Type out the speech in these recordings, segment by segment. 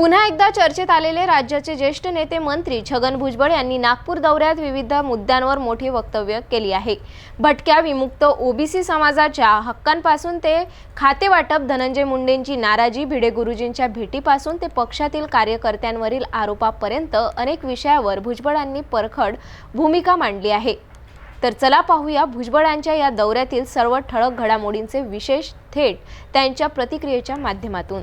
पुन्हा एकदा चर्चेत आलेले राज्याचे ज्येष्ठ नेते मंत्री छगन भुजबळ यांनी नागपूर दौऱ्यात विविध मुद्द्यांवर मोठी वक्तव्य केली आहे. भटक्या विमुक्त ओबीसी समाजाच्या हक्कांपासून ते खातेवाटप धनंजय मुंडेंची नाराजी भिडे गुरुजींच्या भेटीपासून ते पक्षातील कार्यकर्त्यांवरील आरोपापर्यंत अनेक विषयावर भुजबळांनी परखड भूमिका मांडली आहे. तर चला पाहूया भुजबळांच्या या दौऱ्यातील सर्व ठळक घडामोडींचे विशेष थेट त्यांच्या प्रतिक्रियेच्या माध्यमातून.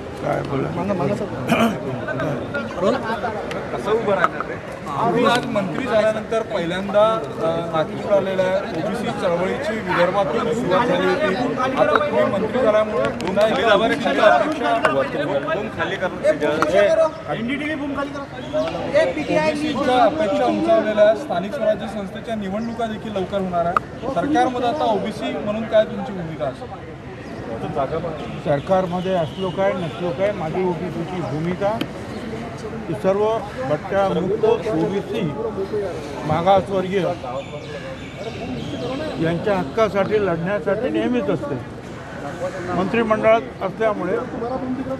रे? आम्ही आज मंत्री झाल्यानंतर पहिल्यांदा नागपूर आलेल्या ओबीसी चळवळीची विदर्भातून सुरुवात झाली होती. आता तुम्ही मंत्री झाल्यामुळे पुन्हा अपेक्षा उंचावलेल्या स्थानिक स्वराज्य संस्थेच्या निवडणुका देखील लवकर होणार आहे सरकारमध्ये आता ओबीसी म्हणून काय तुमची भूमिका असेल? सरकारमध्ये असलो काय नसलो काय माझी ओबीसीची भूमिका ही सर्व भटक्या मुक्त ओबीसी मागासवर्गीय यांच्या हक्कासाठी लढण्यासाठी नेहमीच असते. मंत्रिमंडळात असल्यामुळे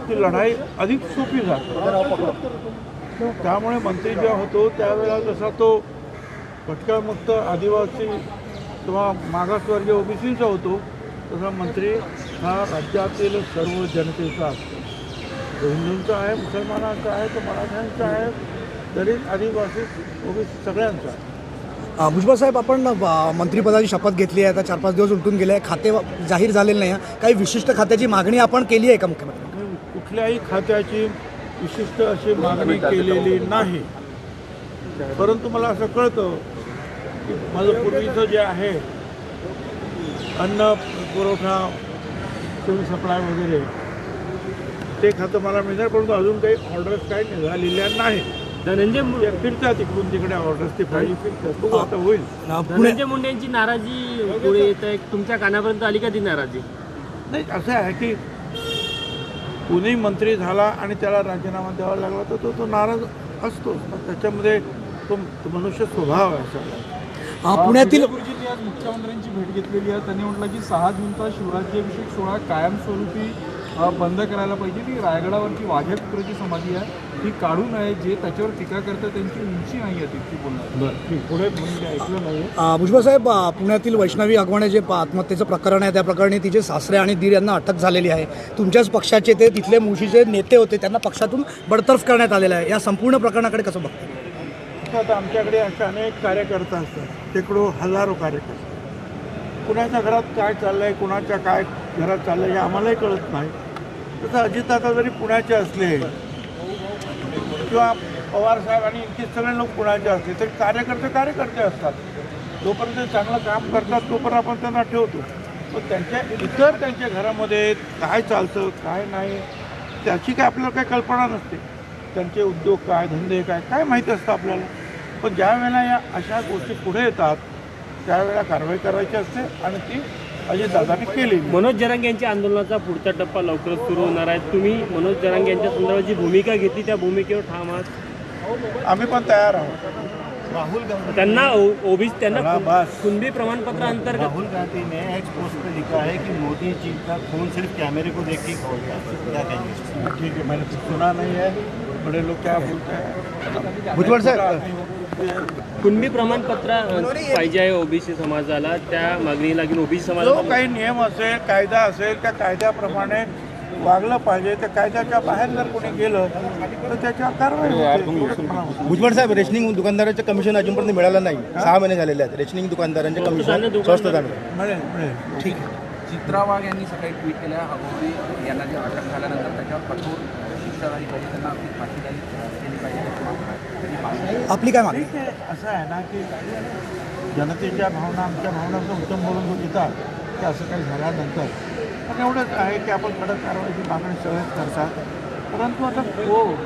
ती लढाई अधिक सोपी जाते. त्यामुळे मंत्री जेव्हा होतो त्यावेळेला जसा तो भटक्यामुक्त आदिवासी किंवा मागासवर्गीय ओबीसीचा होतो तसा मंत्री हा राज्यातील सर्व जनतेचा असतो. हिंदूंचा आहे मुसलमानांचा आहे तो मराठ्यांचा आहे दलित आदिवासी ओबीसी सगळ्यांचा आहे. भुजबळ साहेब आपण मंत्रिपदाची शपथ घेतली आहे. आता चार पाच दिवस उलटून गेले आहे. खाते जाहीर झालेलं नाही आहे. काही विशिष्ट खात्याची मागणी आपण केली आहे का मुख्यमंत्री? कुठल्याही खात्याची विशिष्ट अशी मागणी केलेली नाही. परंतु मला असं कळतं की माझं पूर्वीचं जे आहे अन्न पुरवठा सिव्हिल सप्लाय वगैरे. ते खातं मला मिळणार परंतु अजून काही ऑर्डर्स काही निघालेल्या नाही धनंजय मु- ते फिरतात इकडून तिकडे ऑर्डर्स ते फाईल फिरतात. बघू आता होईल. धनंजय मुंडे यांची नाराजी पुढे येत आहे. तुमच्या कानापर्यंत आली का ती नाराजी? नाही असं आहे की कुणी मंत्री झाला आणि त्याला राजीनामा द्यावा लागला तर तो तो नाराज असतो त्याच्यामध्ये तो मनुष्य स्वभाव आहे पुण्यातील आज मुख्यमंत्र्यांची भेट घेतलेली आहे. त्यांनी म्हटलं की सहा जूनचा शिवराज्याभिषेक सोहळा कायमस्वरूपी बंद करायला पाहिजे. ती रायगडावरची वाघ्यापुत्राची समाधी आहे. ती काढू नये जे त्याच्यावर टीका करतात त्यांची उंची नाही आहे तितकी बोलणार ठीक पुढे म्हणजे ऐकलं नाही भुजबळ साहेब पुण्यातील वैष्णवी आगवणे जे प- आत्महत्येचं प्रकरण आहे त्या प्रकरणी तिचे सासरे आणि दीर यांना अटक झालेली आहे. तुमच्याच पक्षाचे ते तिथले मुळशीचे नेते होते त्यांना पक्षातून बडतर्फ करण्यात आलेलं आहे. या संपूर्ण प्रकरणाकडे कसं बघतो आता आमच्याकडे असे अनेक कार्यकर्ता असतात. शेकडो हजारो कार्यकर्ते. कुणाच्या घरात काय चाललं आहे कुणाच्या काय घरात चाललं आहे हे आम्हालाही कळत नाही. तसं अजितदादा जरी पुण्याचे असले किंवा पवार साहेब आणि इतके सगळे लोक पुण्याचे असले तरी कार्यकर्ते कार्यकर्ते असतात. जोपर्यंत ते चांगलं काम करतात तोपर्यंत आपण त्यांना ठेवतो. पण त्यांच्या इतर त्यांच्या घरामध्ये काय चालतं काय नाही त्याची काय आपल्याला काही कल्पना नसते. त्यांचे उद्योग काय धंदे काय काय माहिती असतं आपल्याला. पण ज्या वेळेला या अशा गोष्टी पुढे येतात त्यावेळेला कारवाई करायची असते आणि ती अजितदादांनी केली. मनोज जरांगे यांच्या आंदोलनाचा पुढचा टप्पा लवकरच सुरू होणार आहे. तुम्ही मनोज जरांगे यांच्या संदर्भात जी भूमिका घेतली त्या भूमिकेवर ठाम आहात? आम्ही पण तयार आहोत. त्यांना ओबीसी त्यांना चला, बस. कुणबी प्रमाणपत्र अंतर्गत राहुल गांधी ने एक पोस्ट पे लिखा है कि मोदी जी का फोन सिर्फ कैमरे को देख के खोलता क्या कहेंगे? ठीक है मैंने सुना नहीं है। बड़े लोग क्या बोलते हैं? भुजबळ साहेब कुणबी प्रमाणपत्र पाहिजे आहे ओबीसी समाजाला. त्या मागणीला घेऊन ओबीसी जो समाजाला काही नियम असेल कायदा असेल त्या कायद्याप्रमाणे वागलं पाहिजे त्या कायद्याच्या बाहेर जर कोणी गेलं तर त्याच्यावर कारवाई. भुजबळ साहेब रेशनिंग दुकानदारांचं कमिशन अजूनपर्यंत मिळालं नाही. सहा महिने झालेले आहेत. रेशनिंग दुकानदारांचे कमिशन स्वस्त झालं मिळेल मिळेल. चित्रा वाघ यांनी सकाळी ट्विट केलं अगोदर यांना जे अटक झाल्यानंतर त्याच्यावर कठोर शिक्षा झाली पाहिजे त्यांना आपली फाशी झाली केली पाहिजे त्याची मागणी आहे. त्यांनी मागणी आपली काय मागणी? असं आहे ना की जनतेच्या भावना आमच्या भावनांचं उत्तम बोलून येतात ते असं काही झाल्यानंतर. पण एवढंच आहे की आपण कडक कारवाईची मागणी सगळेच करतात. परंतु आता कोर्ट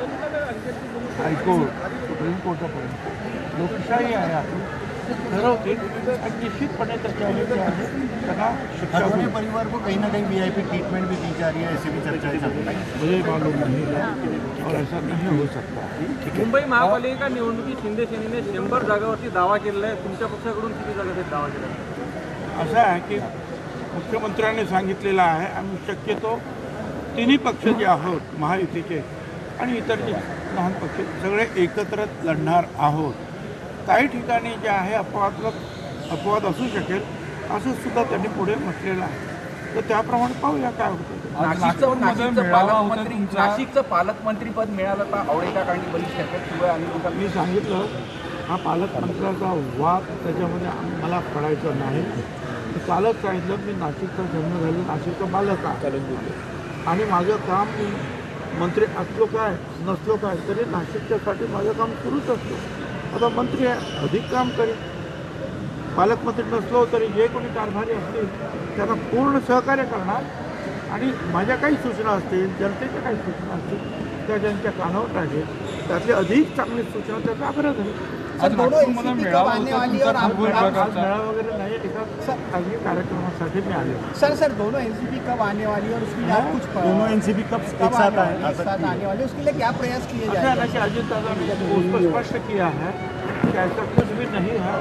हायकोर्ट सुप्रीम कोर्टापर्यंत लोकशाही आहे आपली. ठरवतील. आणि निश्चितपणे त्याच्यावर. परिवार को कहीं ना कहीं वीआईपी ट्रीटमेंट भी दी जा रही है ऐसी भी चर्चाएं चल रही हैं मुझे मालूम नहीं. है और ऐसा नहीं हो सकता मुंबई महापालिका निवडणुकीत शिंदे सेनेने शंभर जागावरती दावा केलेला आहे. तुमच्या पक्षाकडून किती जागासाठी दावा केला आहे? असं आहे की मुख्यमंत्र्यांनी सांगितलेलं आहे आम्ही शक्यतो तिन्ही पक्ष जे आहोत महायुतीचे आणि इतर जे लहान पक्ष सगळे एकत्र लढणार आहोत. काही ठिकाणी जे आहे अपवादात्मक अपवाद असू शकेल असं सुद्धा त्यांनी पुढे म्हटलेलं आहे. तर त्याप्रमाणे पाहूया काय होतं. नाशिकचं नाशिकचं मेळावा होता पालकमंत्री तुमचा. नाशिकचं पालकमंत्री पद मिळालं तर आवडेका काळजी बरीच लोकांनी मी सांगितलं हा पालकमंत्र्याचा वाद त्याच्यामध्ये मला पडायचा नाही. कालच सांगितलं मी नाशिकचा जन्म झालो नाशिकचा बालक आहे. आणि माझं काम मी मंत्री असलो काय नसलो काय तरी नाशिकच्यासाठी माझं काम सुरूच असतं. आता मंत्री अधिक काम करेल पालकमंत्री नसलो तरी जे कोणी कारभारी असतील त्यांना पूर्ण सहकार्य करणार. आणि माझ्या काही सूचना असतील जनतेच्या काही सूचना असतील त्या ज्यांच्या कानावर टाकेल त्यातली अधिक चांगली सूचना त्याचा आग्रह धरेल सर सर दोनों एनसीपी कब आने वाली और उसके लिए कुछ दोनों एनसीबी कब एक साथ आने वाली आ एक सकती साथ आने वाली उसके लिए क्या प्रयास किए ऐसा है ना जाएँगे दादा ने उसको स्पष्ट किया है कि ऐसा कुछ भी नहीं है।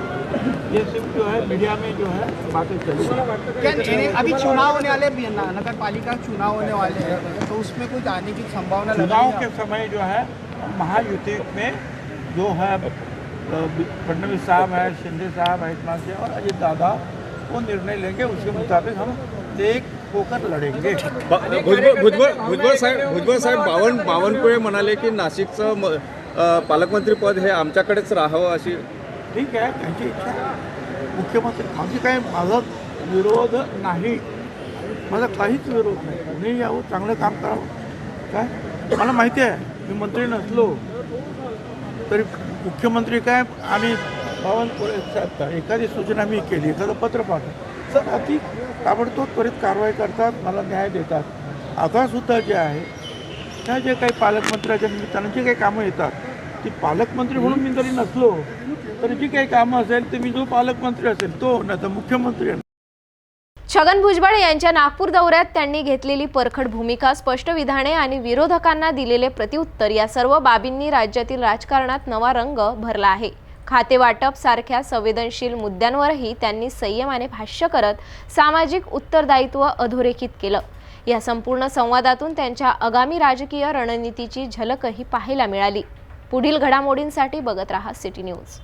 ये सिर्फ़ जो है मीडिया में जो है बातें चली क्या अभी चुनाव होने वाले भी नगर पालिका चुनाव होने वाले हैं तो उसमें कुछ आने की संभावना चुनाव के समय जो है महायुति में जो है फडणवीस साहब है शिंदे साहब है इतना से और अजीत दादा वो निर्णय लेंगे उसके मुताबिक हम एक होकर लड़ेंगे। भुजबळ भुजबळ भुजबळ साहेब भुजबळ साहेब बावन बावनकुळे म्हणाले की नाशिकचं पालकमंत्रीपद हे आमच्याकडेच राहावं अशी ठीक आहे त्यांची इच्छा. मुख्यमंत्री माझी काय माझा विरोध नाही. माझा काहीच विरोध नाही. कोणी यावं चांगलं काम करावं. काय? मला माहिती आहे मी मंत्री नसलो तरी मुख्यमंत्री काय आम्ही बावनकुळे साहेब एखादी सूचना मी केली एखादं पत्र पाठवलं. सर अति ताबडतोब त्वरित कारवाई करतात मला न्याय देतात. आतासुद्धा जे आहे त्या जे काही पालकमंत्र्याच्या निमित्तानं जी काही कामं येतात ती पालकमंत्री म्हणून मी जरी नसलो तरी जी काही कामं असेल ते मी जो पालकमंत्री असेल तो नाही तर मुख्यमंत्री छगन भुजबळ यांच्या नागपूर दौऱ्यात त्यांनी घेतलेली परखड भूमिका स्पष्ट विधाने आणि विरोधकांना दिलेले प्रतिउत्तर या सर्व बाबींनी राज्यातील राजकारणात नवा रंग भरला आहे. खाते वाटप सारख्या संवेदनशील मुद्द्यांवरही त्यांनी संयमाने भाष्य करत सामाजिक उत्तरदायित्व अधोरेखित केलं. या संपूर्ण संवादातून त्यांच्या आगामी राजकीय रणनीतीची झलकही पाहायला मिळाली. पुढील घडामोडींसाठी बघत रहा सिटी न्यूज.